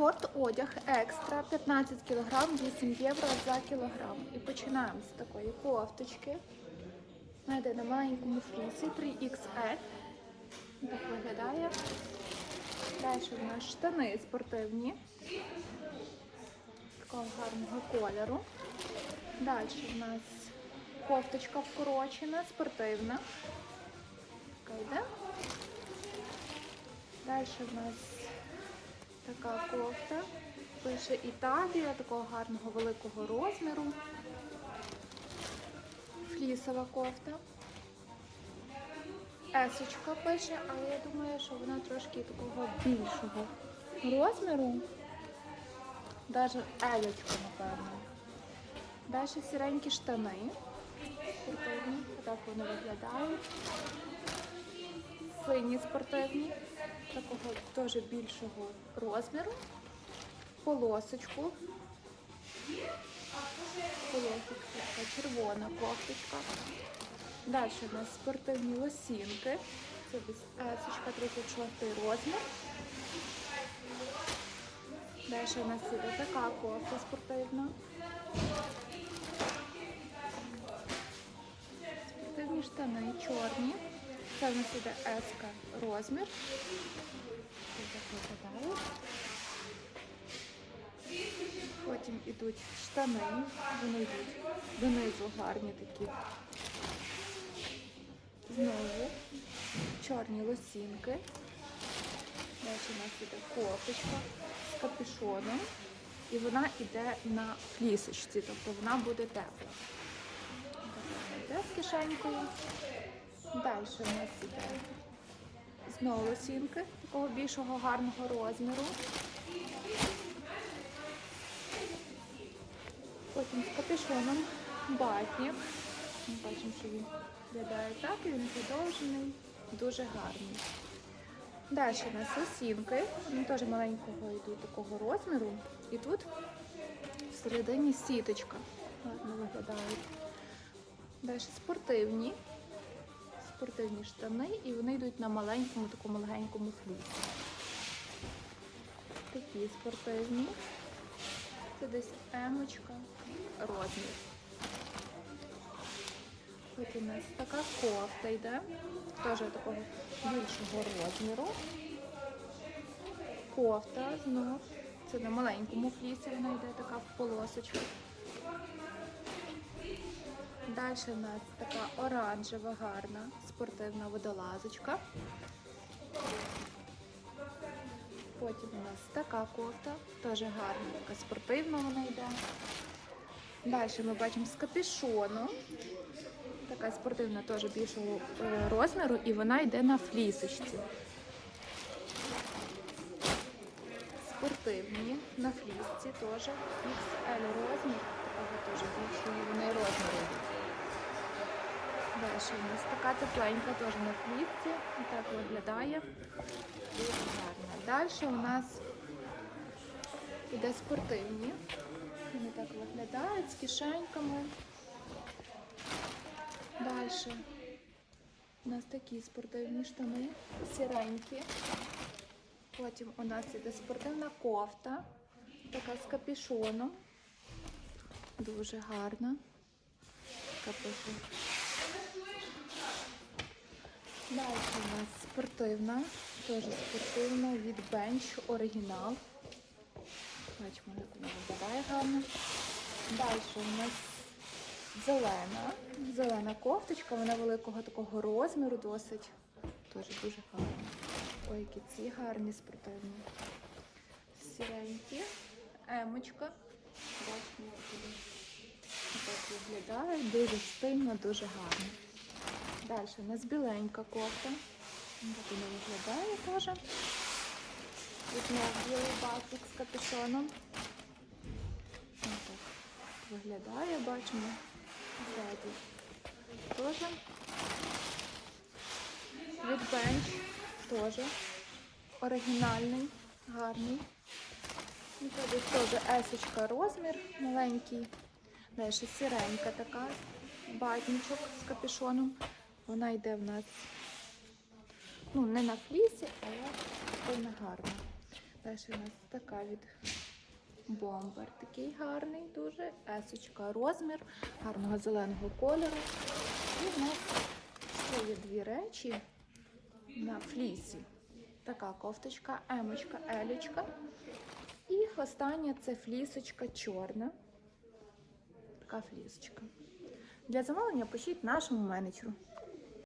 Спорт одяг екстра 15 кг 8 євро за кілограм. І починаємо з такої кофточки. Знаєте, на маленькому флісі 3XL. Так виглядає. Далі в нас штани спортивні. Такого гарного кольору. Далі в нас кофточка вкорочена, спортивна. Така йде. Далі в нас така кофта. Пише Італія, такого гарного великого розміру. Флісова кофта. Есочка пише, але я думаю, що вона трошки такого більшого розміру. Навіть елечка, напевно. Далі сіренькі штани. Спортивні. Так вони виглядають. Сині спортивні, такого теж більшого розміру. Полосочку. Полосочка, червона кофточка. Далі у нас спортивні лосінки. Це есочка 36 розмір. Далі у нас іде така кофта спортивна. Спортивні штани чорні. Це в нас іде еска розмір. Потім йдуть штани, вони йдуть донизу гарні такі. Знову чорні лосінки. Далі у нас іде кофточка з капюшоном. І вона йде на флісочці, тобто вона буде тепла. Йде з кишенькою. Далі у нас іде знову лосінки такого більшого гарного розміру. Потім з капюшоном батні. Ми бачимо, що він виглядає так, і він подовжений, дуже гарний. Далі у нас лосінки, вони теж маленького йдуть такого розміру. І тут всередині сіточка. Гарно виглядають. Далі спортивні. Спортивні штани, і вони йдуть на маленькому, такому легенькому флісі. Такі спортивні. Це десь емочка, розмір. Потім у нас така кофта йде, теж такого більшого розміру. Кофта знов. Це на маленькому флісі вона йде така в полосочку. Далі у нас така оранжева, гарна спортивна водолазочка. Потім у нас така кофта, теж гарна, така спортивна вона йде. Далі ми бачимо з капюшоном. Така спортивна теж більшого е, розміру, і вона йде на флісочці. Спортивні на флісці теж XL розмір, такого теж більшого вони розміру. Далі у нас така тепленька теж на флісці. І так виглядає. Дуже гарно. Далі у нас іде спортивні. Вони так виглядають з кишеньками. Далі у нас такі спортивні штани, сіренькі. Потім у нас іде спортивна кофта, така з капюшоном. Дуже гарна. Така пише. Далі у нас спортивна, теж спортивна від Bench оригінал. Бачимо, як вона виглядає гарно. Далі у нас зелена. Зелена кофточка, вона великого такого розміру досить. Теж дуже гарна. Ой, які ці гарні спортивні. Сіренькі. Емочка. Бачимо, так виглядає. Дуже стильно, дуже гарно. Далі у нас біленька кофта. Так вона виглядає теж. Тут знову білий батик з капюшоном. Ось так виглядає, бачимо. Ззаді теж. Від Bench теж. Оригінальний, гарний. І тут теж есочка розмір маленький. Далі сіренька така, батничок з капюшоном. Вона йде в нас ну, не на флісі, але сильно гарна. Далі у нас така від бомбер. Такий гарний, дуже. Есочка розмір, гарного зеленого кольору. І в нас ще є дві речі на флісі. Така кофточка, емочка, елічка. І остання це флісочка чорна. Така флісочка. Для замовлення пишіть нашому менеджеру.